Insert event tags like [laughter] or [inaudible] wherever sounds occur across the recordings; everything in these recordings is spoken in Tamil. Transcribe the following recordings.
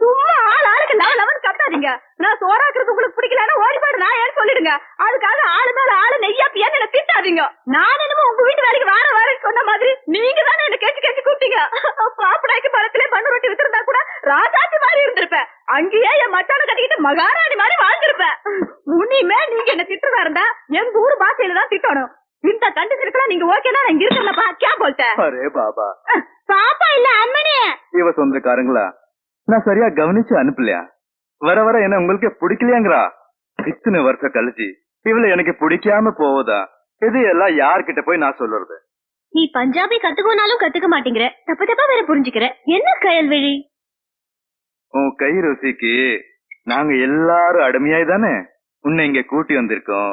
சும்மா ஆள் நான் லவன் கத்தாதீங்க. நான் சோறாக்குறது உங்களுக்கு பிடிக்கலன்னா ஓடிப்பாடு நான் ஏன்னு சொல்லிடுங்க. அதுக்காக ஆளு மேல ஆளு நெய்யா பியான்னு என்ன திட்டாதீங்க. நான் என்னமோ உங்க வீட்டு வேலைக்கு வார வாரம் சொன்ன மாதிரி நீங்க என்ன கெச்சு கெச்சு கூப்பிட்டீங்க. பாப்படாய்க்கு பழத்திலே பண்ணு ரொட்டி வித்திருந்தா கூட ராஜாத்தி மாதிரி இருந்திருப்பேன். அங்கேயே என் மச்சான கட்டிக்கிட்டு மகாராணி மாதிரி வாழ்ந்திருப்பேன். முனிமே நீங்க என்ன திட்டுறதா இருந்தா எங்க ஊர் பாசையில தான் திட்டணும். இந்த கண்டிஷனுக்குலாம் நீங்க ஓகேனா நான் இங்க இருக்கலப்பா கே பாப்பா இல்ல அம்மனே. இவ சொந்தக்காரங்களா? நான் சரியா கவனிச்சு அனுப்பலையா? வர வர என்ன உங்களுக்கு பிடிக்கலையாங்கிறா? இத்தனை வருஷம் கழிச்சு இவள எனக்கு பிடிக்காம போவதா இது எல்லாம் யார்கிட்ட போய் நான் சொல்லுறது நீ பஞ்சாபி கத்துக்கோனாலும் கத்துக்க மாட்டேங்கிற. தப்பு தப்பா வேற புரிஞ்சுக்கிற. என்ன கயல்வெளி உன் கை ருசிக்கு நாங்க எல்லாரும் அடிமையாய் தானே? உன்னை இங்க கூட்டி வந்திருக்கோம்.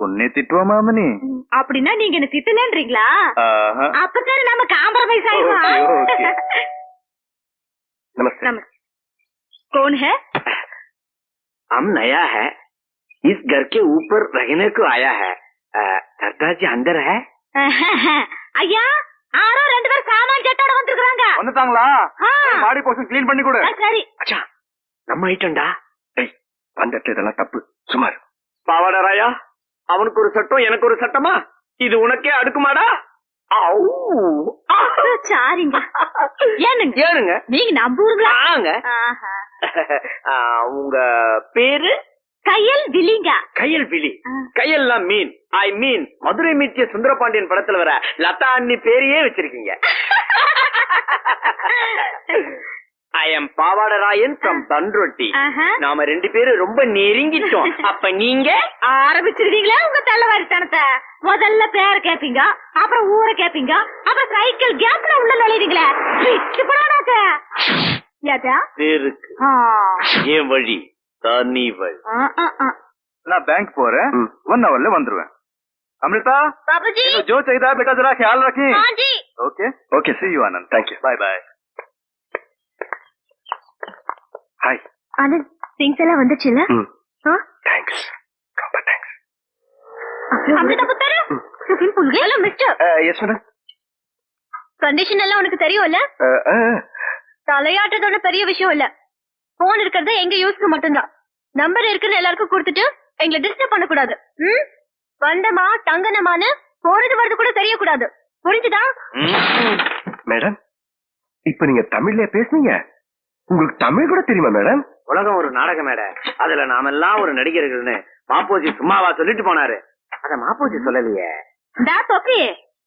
உன்னை திட்டுவோமா மணி அப்படின்னா நீங்க என்ன திட்டலன்றீங்களா ஆஹா. அப்பதானே நம்ம காம்ப்ரமைஸ் ஆயிடுவோம். नमस्ते नमस्ते कौन है हम नया है इस घर के ऊपर रहने को आया है अ, सरदार जी अंदर है ஐயா ஆரோ ரெண்டு பேர் சாமான் ஜெட்டோட வந்திருக்காங்க வந்துட்டாங்களா ஆ. மாடி போஷன் கிளீன் பண்ணி கொடு சரி அச்சா நம்ம ஐட்டம்டா டேய் வந்துட்டு இதெல்லாம் தப்பு சுமார் பாவாடராயா அவனுக்கு ஒரு சட்டம் எனக்கு ஒரு சட்டமா இது உனக்கே அடுக்குமாடா ஆவ். சாரிங்க. ஏனுங்க? ஏனுங்க? நீங்க நம்புறீங்களா வாங்க ஆஹா. [laughs] ஆ, உங்க பேரு? கையல் விழிங்க. கையல் பிலி ஆ. கையெல்லாம் மீன். ஐ மீன். மதுரை மீட்டிய சுந்தரபாண்டியன் படத்துல வர லதா அண்ணி பேரையே வச்சிருக்கீங்க. [laughs] I am Pavadarayan from Panruti ஆஹா. நாம ரெண்டு பேரும் ரொம்ப நெருங்கிட்டோம் [laughs] அப்ப நீங்க ஆரம்பிச்சிருவீங்களா உங்க தள்ளவாரித்தனத்தை முதல்ல பேரை கேப்பீங்க அப்புறம் ஊரை கேப்பீங்க அப்புறம் சைக்கிள் கேப்ல உள்ள நுழைவீங்களே பிச்சு போடாக்க ஏதா பேருக்கு ஆ. ஏன் வழி தனி வழி ஆ, ஆ, ஆ. நான் பேங்க் போறேன் ம். ஒன் ஹவர்ல வந்துருவேன் अमृता बाबूजी तेनू जो चाहिए बेटा जरा ख्याल रखी हाँ जी okay okay see you Anand thank you bye bye hi Anand things எல்லாம் வந்துச்சுல்ல? தேங்க்ஸ் ரொம்ப தேங்க்ஸ் அமிர்தா புத்தரு tiffin புல்கு hello mister yes madam condition எல்லாம் உனக்கு தெரியும்ல? தலையாட்டுறது பெரிய விஷயம் இல்ல. போன் இருக்கிறது எங்க யூஸ்க்கு மட்டும்தான். நம்பர் இருக்குன்னு எல்லாருக்கும் கொடுத்துட்டு எங்களை டிஸ்டர்ப் பண்ணக்கூடாது. ம்? வந்தமா தங்கனமான்னு போறது வரது கூட தெரியக்கூடாது. புரிஞ்சுதா? மேடம் இப்ப நீங்க தமிழ்ல பேசுனீங்க. உங்களுக்கு தமிழ் கூட தெரியுமா மேடம்? உலகம் ஒரு நாடக மேடை அதுல நாமெல்லாம் ஒரு நடிகர்கள்னு மாப்போஜி சும்மாவா சொல்லிட்டு போனாரு. அத மாப்போஜி சொல்லலையே. ஓகே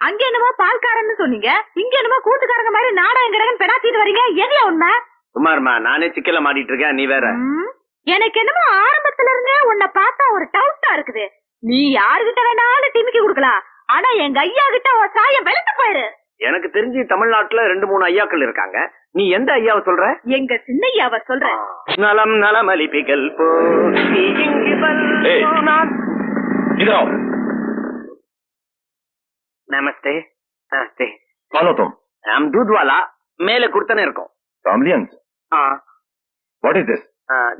அங்க என்னமோ பால்காரன்னு சொன்னீங்க. இங்க என்னமோ கூத்துக்காரங்க மாதிரி நாடகம் கிடகன் பெடாத்திட்டு வரீங்க. எதுல உண்மை? சுமார்மா நானே சிக்கல மாட்டிட்டு இருக்கேன் நீ வேற. ம், எனக்கு என்னமோ ஆரம்பத்துல இருந்தே உன்னை பார்த்தா ஒரு டவுட்டா இருக்குது. நீ யாருகிட்ட வேணாலும் டிமிக்கி கொடுக்கலாம். ஆனா எங்க ஐயா கிட்ட உன் சாயம் வெளுத்து போயிரு. எனக்கு தெரிஞ்சு தமிழ்நாட்டுல ரெண்டு மூணு ஐயாக்கள் இருக்காங்க. நீ எந்த ஐயாவ சொல்ற? எங்க சின்னையாவ சொல்ற. நலம் நலம் அலிபிகள் போ நீ இங்கு ஏய். இதோ. நமஸ்தே. நமஸ்தே. Panotam. நாம் தூத்வாலா மேல குடுத்தன இருக்கோம். Tamlians. What is this?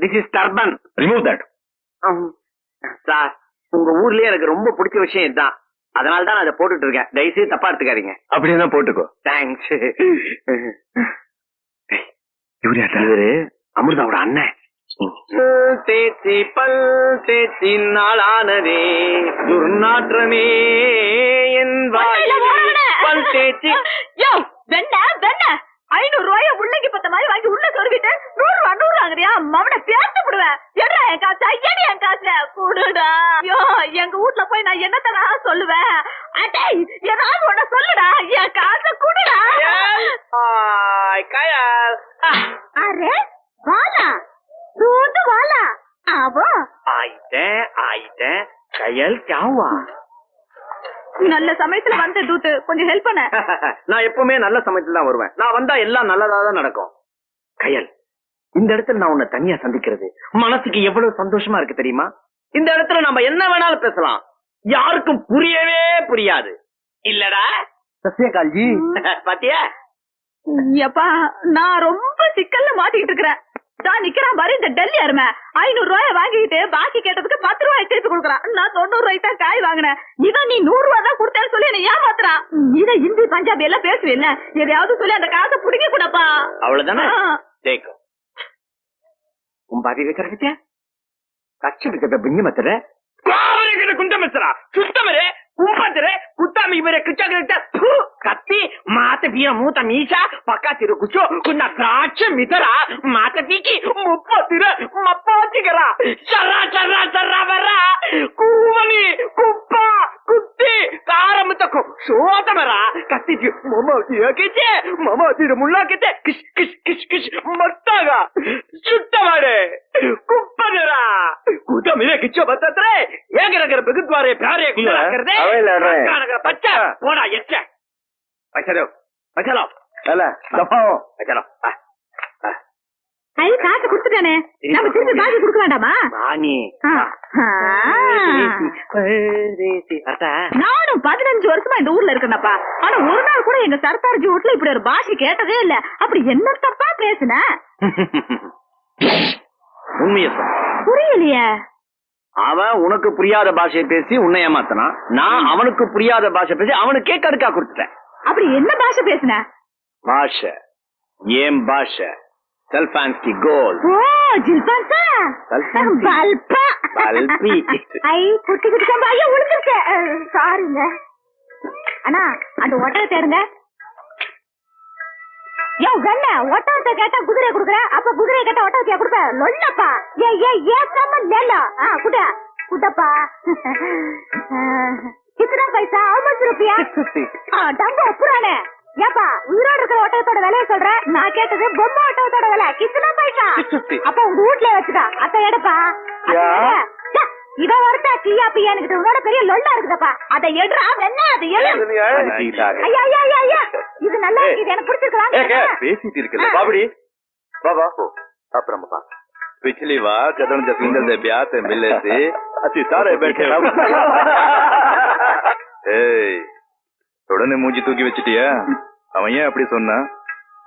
This is turban Remove that. Sir உங்க ஊர்லயே எனக்கு ரொம்ப பிடிச்ச விஷயம் இதுதான். அதனால தான் நான் அதை போட்டுட்டு இருக்கேன். தயவுசெய்து தப்பா எடுத்துக்காதீங்க. அப்படியே போட்டுக்கோ. தேங்க்ஸ் [laughs] இவரு அமிர்தாவோட அண்ணன். தேச்சி பல் தேச்சி நாளானதே. துர்நாற்றமே என் ஓடுங்கடா. பல் தேச்சி யோ வெண்ண வெண்ண. ஐநூறு ரூபாய உள்ளங்கி பத்த மாதிரி வாங்கி உள்ள சொருவிட்டு நூறு ரூபா நூறு வாங்குறியா மவனை பேர்த்து விடுவேன் என்ன என் காசு ஐயடி என் காசு? கூடுடா ஐயோ எங்க வீட்ல போய் நான் என்னத்தடா சொல்லுவேன்? அடே ஏதாவது ஒண்ணு சொல்லுடா. என் காசை ஆய், கயால் அரே வாலா தூது வாலா ஆவோ ஆயிட்டேன் ஆயிட்டேன் கயல் சாவா நல்ல சமயத்துல வந்த தூத்து. கொஞ்சம் ஹெல்ப் பண்ண. [laughs] நான் எப்பவுமே நல்ல சமயத்துல தான் வருவேன். நான் வந்தா எல்லாம் நல்லதா தான் நடக்கும். கயல் இந்த இடத்துல நான் உன்னை தனியா சந்திக்கிறது மனசுக்கு எவ்வளவு சந்தோஷமா இருக்கு தெரியுமா? இந்த இடத்துல நம்ம என்ன வேணாலும் பேசலாம். யாருக்கும் புரியவே புரியாது. இல்லடா. சத்யகால் ஜி [laughs] பாத்தியா? ஐயப்பா நான் ரொம்ப சிக்கல்ல மாட்டிக்கிட்டு இருக்கிறேன். தான் நிக்கிறான் பாரு இந்த டெல்லி அருமை. ஐநூறு ரூபாய வாங்கிட்டு பாக்கி கேட்டதுக்கு பத்து ரூபாய் திருப்பி கொடுக்குறான். நான் தொண்ணூறு ரூபாய்க்கு தான் காய் வாங்கினேன். இதான் நீ நூறு ரூபாய் தான் கொடுத்தேன்னு சொல்லி என்ன ஏமாத்துறான். இதை இந்தி பஞ்சாபி எல்லாம் பேசுவேன் எதையாவது சொல்லி அந்த காசை பிடிக்க கூடப்பா அவ்வளவுதானே ஜெயிக்கும் உன் பாதி வைக்கிறதுக்கு கஷ்டம் இருக்கிற பிஞ்சமத்துல குந்தமிஸ்ரா சுத்தமரே கும்பத்திரே குத்தாமி இவரே கிச்சா దియ మూత మీస పక్క తిరుగుచో కున్న ద్రాక్ష మితర మాత తీకి ముప్పొత్తిర మప్పాచిగర చర్రా చర్రా చర్రా బర్రా కూవలి కుప్ప కుత్తి కారముత శోతమరా కత్తి మమ దియకితే మమ దిర ముళ్ళకితే కిష్ కిష್ కిష್ కిష్ మట్టాగ ಸುಟ್ಟವಾಡೆ ಕುಪ್ಪದಿರ ಕೂತ ಮೇಲೆ ಕಿಚ್ಚೋ ಬರ್ತತ್ರೆ ಹೇಗಿರಗರ ಬಿಗುದ್ವಾರೆ ಬ್ಯಾರೆ ಕುಂದರಾಕರ್ದೆ ಪಚ್ಚ ಪೋಡ ಎಚ್ಚ ಪಚ್ಚದೇವ್ வைக்கலாம். ஐயோ காசு குடுத்துட்டானே. நம்ம திருப்பி காசு குடுக்க வேண்டாமா? ராணி. நானும் பதினஞ்சு வருஷமா இந்த ஊர்ல இருக்கேனப்பா. ஆனா ஒரு நாள் கூட எங்க சர்தார்ஜி வீட்டுல இப்படி ஒரு பாஷை கேட்டதே இல்ல. அப்படி என்ன தப்பா பேசுன? உண்மைய புரியலையே. அவன் உனக்கு புரியாத பாஷைய பேசி உன்னை ஏமாத்தனா நான் அவனுக்கு புரியாத பாஷை பேசி அவனுக்கே கடுக்கா குடுத்துட்டேன். அப்படி என்ன பாஷை பேசுன? பாஷை. ஏன் பாஷை. செல்பான்ஸ்கி கோல். ஓ ஜில்பான்சா பல்பி. பல்பா. ஐ குட்டி குட்டி சம்பா ஐயா விழுந்துருச்சு சாரிங்க. அண்ணா அந்த ஒட்டகத்தை எடுங்க யோ கண்ண ஒட்டகத்தை கேட்டா குதிரை குடுக்குற. அப்ப குதிரையை கேட்டா ஒட்டகத்தையா கொடுப்ப? லொல்லப்பா. ஏ ஏ ஏ சம்ம லேல ஆ குட. குடப்பா. கித்தனா பைசா அவமஸ் ரூபியா ஆ டம்போ புரானே ஏப்பா உயிரோட இருக்கிற ஒட்டகத்தோட விலைய சொல்ற நான் கேட்டது பொம்மை ஒட்டகத்தோட விலை கித்தனா பைசா அப்ப உங்க வீட்ல வச்சுக்கா அத்த எடுப்பா அத யா. எடு. ச்சே, இவ ஒருத்தா கியா பியானுக்கிட்ட உன்னோட பெரிய லொல்லா இருக்குதப்பா அதை எடுறா என்ன அது எடு ஐயா ஐயா ஐயா ஐயா இது நல்லா இருக்கு இது எனக்கு பிடிச்சிருக்கலாம் பேசிட்டு இருக்கல बाबड़ी बाबा हो अप्रम बा पिछली बार जब हम जसविंदर से ब्याह से मिले थे अच्छी सारे बैठे ஏய் உடனே மூஞ்சி தூக்கி வச்சிட்டியா? அவன் ஏன் அப்படி சொன்னா?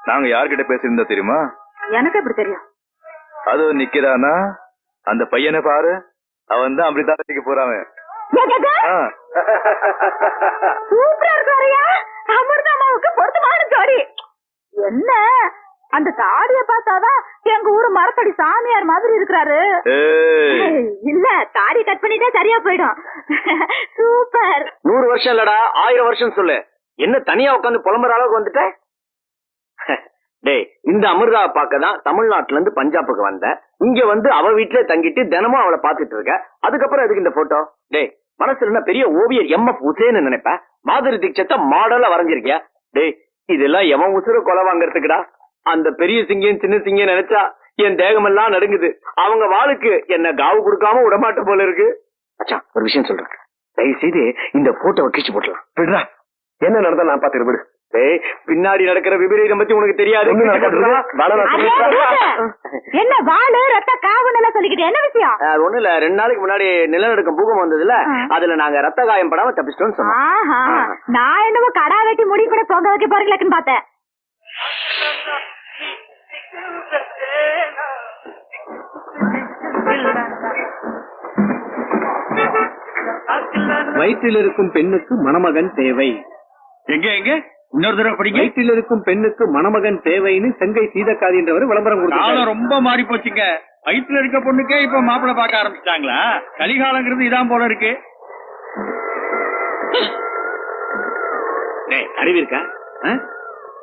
நாங்க யார்கிட்ட பேசியிருந்தோம் தெரியுமா? எனக்கு எப்படி தெரியும்? அது நிக்கிறானா? அந்த பையனை பாரு. அவன் தான் அமிர்தாரத்துக்கு போறான். சூப்பரா இருக்காருயா? அமிர்தமாவுக்கு பொருத்தமான ஜோடி. என்ன? அந்த தாடிய பார்த்தாதான் எங்க ஊரு மரத்தடி சாமியார் மாதிரி இருக்கிறாரு. இல்ல தாடி கட் பண்ணிட்டா சரியா போயிடும். சூப்பர். நூறு வருஷம் இல்லடா ஆயிரம் வருஷம் சொல்லு. என்ன தனியா உட்காந்து புலம்புற அளவுக்கு வந்துட்ட? டேய் இந்த அமிர்தாவை பார்க்க தான் தமிழ்நாட்டுல இருந்து பஞ்சாபுக்கு வந்த. இங்க வந்து அவ வீட்லயே தங்கிட்டு தினமும் அவளை பாத்துட்டு இருக்க. அதுக்கப்புறம் எதுக்கு இந்த போட்டோ டேய் மனசுல என்ன பெரிய ஓவியர் எம் எஃப் உசேன்னு நினைப்ப? மாதுரி தீட்சத்தை மாடலா வரைஞ்சிருக்கியா? டேய் இதெல்லாம் எவன் உசுர கொலை வாங்குறதுக்குடா? அந்த பெரிய சிங்கம் சின்ன சிங்கம் நினைச்சா என் தேகமெல்லாம் நடுங்குது. அவங்க வாளுக்கு என்ன காவு கொடுக்காம விடமாட்ட போல இருக்கு. அச்சா ஒரு விஷயம் சொல்றேன். தயவு செய்து இந்த போட்டோவை கிழிச்சு போட்டலாம் விடுறா. என்ன நடந்தா நான் பாத்துட்டு விடு. டேய் பின்னாடி நடக்கிற விபரீதம் பத்தி உனக்கு தெரியாது. என்ன வாழு ரத்த காவுன்னு சொல்லிக்கிட்டு என்ன விஷயம்? அது ஒண்ணு இல்ல. ரெண்டு நாளைக்கு முன்னாடி நிலநடுக்கம் பூகம் வந்ததுல. அதுல நாங்க ரத்த காயம் படாம தப்பிச்சிட்டோம்னு சொன்னோம். நான் என்னமோ கடா வெட்டி முடி கூட பொங்க வைக்க போறீங்களாக்குன்னு பார்த்தேன். வயிற்றில் இருக்கும் பெண்ணுக்கு மணமகன் தேவை. எங்க எங்க? இன்னொரு தடவை படிங்க. வயிற்றில் இருக்கும் பெண்ணுக்கு மணமகன் தேவைன்னு செங்கை சீதக்காதி என்றவர் விளம்பரம் கொடுத்தார் ரொம்ப மாறி போச்சுங்க வயிற்றுல இருக்க பொண்ணுக்கே இப்ப மாப்பிள்ளை பார்க்க ஆரம்பிச்சிட்டாங்களா? கலிகாலங்கிறது இதான் போல இருக்கு. டேய், அறிவு இருக்கா? ஆ?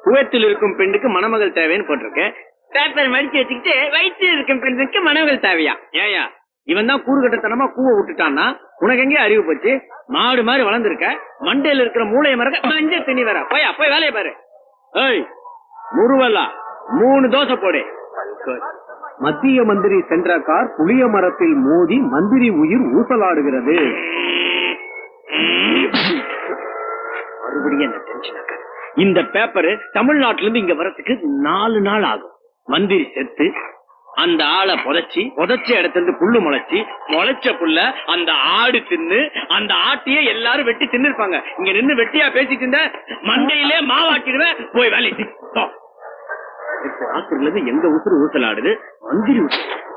குவைத்தில் இருக்கும் பெண்ணுக்கு மணமகள் தேவைன்னு போட்டிருக்கேன் பேப்பர் மடிச்சு வச்சுக்கிட்டு வயிற்றில் இருக்கும் பெண்களுக்கு மனவர்கள் தேவையா ஏயா இவன் தான் கூறுகட்டத்தனமா கூவ விட்டுட்டான்னா? உனக்கு எங்கே அறிவு போச்சு? மாடு மாதிரி வளர்ந்துருக்க. மண்டையில இருக்கிற மூளைய மறக்க மஞ்ச தண்ணி வர. போயா போய் வேலையை பாரு. ஏய் முருவல்லா மூணு தோசை போடு. மத்திய மந்திரி சென்ற கார் புளிய மரத்தில் மோதி மந்திரி உயிர் ஊசலாடுகிறது. மறுபடியும் என்ன இந்த பேப்பர் தமிழ்நாட்டுல இருந்து இங்க வரத்துக்கு நாலு நாள் ஆகும். மந்திரி செத்து அந்த ஆளை புதைச்சி புதைச்ச இடத்துல இருந்து புல்லு முளைச்சி முளைச்ச புல்ல அந்த ஆடு தின்னு அந்த ஆட்டையே எல்லாரும் வெட்டி தின்னு இருப்பாங்க இங்க நின்னு வெட்டியா பேசிட்டு இருந்த மண்டையிலே மாவாக்கிடுவேன் போய் வேலை ஆத்திரில இருந்து எங்க உசுறு ஊசலாடுது? மந்திரி உசுறு